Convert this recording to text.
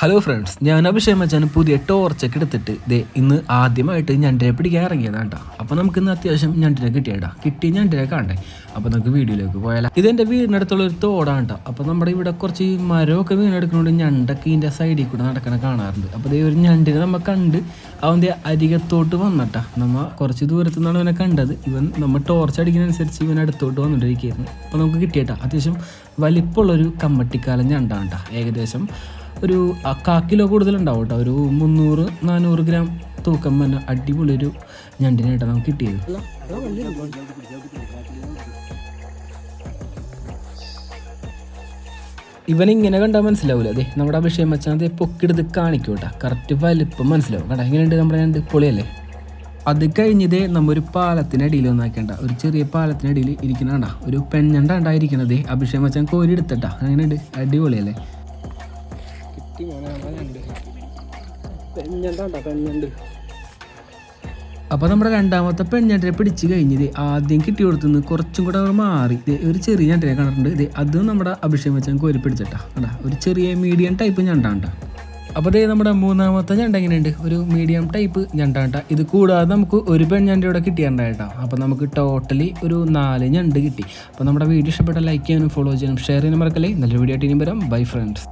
Hello friends ഞാൻ അഭിഷേക് മച്ചാൻ പുതിയ ടോർച്ചൊക്കെ എടുത്തിട്ട് ദേ ഇന്ന് ആദ്യമായിട്ട് ഞണ്ടിനെ പിടിക്കാൻ ഇറങ്ങിയതാണ് കേട്ടോ അപ്പോൾ നമുക്ക് ഇന്ന് അത്യാവശ്യം ഞണ്ടിനെ കിട്ടിയടാ. കിട്ടി ഞണ്ടിനെ കാണണ്ടേ? അപ്പോൾ നമുക്ക് വീഡിയോയിലേക്ക് പോയാലോ. ഇതെന്റെ വീടിനടുത്തുള്ള ഒരു തോടാണ് കേട്ടോ അപ്പോൾ നമ്മുടെ ഇവിടെ കുറച്ച് മരമൊക്കെ വീണെടുക്കുന്നതുകൊണ്ട് ഞണ്ടൊക്കെ ഇതിന്റെ സൈഡിൽ കൂടെ നടക്കണ കാണാറുണ്ട്. അപ്പോൾ ഇതേ ഒരു ഞണ്ടിനെ നമ്മൾ കണ്ട് അവന്റെ അരികത്തോട്ട് വന്നിട്ടാ നമ്മൾ കുറച്ച് ദൂരത്തു നിന്നാണ് അവനെ കണ്ടത്. ഇവൻ നമ്മൾ ടോർച്ച് അടിക്കുന്നതനുസരിച്ച് ഇവൻ അടുത്തോട്ട് വന്നിട്ടിരിക്കുകയായിരുന്നു അപ്പോൾ നമുക്ക് കിട്ടിയേട്ടാ. അത്യാവശ്യം വലിപ്പമുള്ളൊരു കമ്മട്ടിക്കാലം ഞണ്ടാണ് കേട്ടോ ഏകദേശം ഒരു കാ കിലോ കൂടുതലുണ്ടാവും കേട്ടോ ഒരു മുന്നൂറ് നാനൂറ് ഗ്രാം തൂക്കം തന്നെ അടിപൊളി ഒരു ഞണ്ടിനായിട്ടാണ് നമുക്ക് കിട്ടിയത്. ഇവൻ ഇങ്ങനെ കണ്ടാൽ മനസ്സിലാവില്ല അതെ നമ്മുടെ അഭിഷേകം വെച്ചാൽ അത് പൊക്കിടുത്ത് കേട്ടോ കറക്റ്റ് വലിപ്പം മനസ്സിലാവും. കേട്ടോ എങ്ങനെയുണ്ട് നമ്മുടെ രണ്ട് പൊളിയല്ലേ? അത് കഴിഞ്ഞത് നമ്മൊരു പാലത്തിനടിയിൽ ഒന്നാക്കേണ്ട ഒരു ചെറിയ പാലത്തിനടിയിൽ ഇരിക്കണ ഒരു പെണ്ണണ്ട ഉണ്ടായിരിക്കണത്. അഭിഷേകം വെച്ചാൽ കോരി എടുത്തട്ടാ. അങ്ങനെയുണ്ട് അടിപൊളിയല്ലേ? കിട്ടി മോനെ ഞണ്ട് പെഞ്ഞണ്ടാ പെഞ്ഞണ്ട്. അപ്പോൾ നമ്മുടെ രണ്ടാമത്തെ പെഞ്ഞണ്ടിനെ പിടിച്ച് കഴിഞ്ഞത് ആദ്യം കിട്ടി കൊടുത്തുനിന്ന് കുറച്ചും കൂടെ അവർ മാറി. ദേ ഒരു ചെറിയ ഞണ്ടിനെ കണ്ടിട്ടുണ്ട്. ഇത് അതും നമ്മുടെ അഭിഷേകം വെച്ചാൽ കോരി പിടിച്ചിട്ടാ കണ്ടാ ഒരു ചെറിയ മീഡിയം ടൈപ്പ് ഞണ്ടാണ്ട. അപ്പോൾ ദേ നമ്മുടെ മൂന്നാമത്തെ ഞണ്ട എങ്ങനെയുണ്ട്? ഒരു മീഡിയം ടൈപ്പ് ഞണ്ടാണ്ട. ഇത് കൂടാതെ നമുക്ക് ഒരു പെൺഞണ്ട് ഇവിടെ കിട്ടിയിട്ടുണ്ടായിട്ടോ അപ്പോൾ നമുക്ക് ടോട്ടലി ഒരു നാല് ഞണ്ട് കിട്ടി. അപ്പോൾ നമ്മുടെ വീഡിയോ ഇഷ്ടപ്പെട്ട ലൈക്ക് ചെയ്യാനും ഫോളോ ചെയ്യാനും ഷെയർ ചെയ്യാനും മറക്കല്ലേ? നല്ലൊരു വീഡിയോ ആയിട്ട് ഇനി വരാം. Bye friends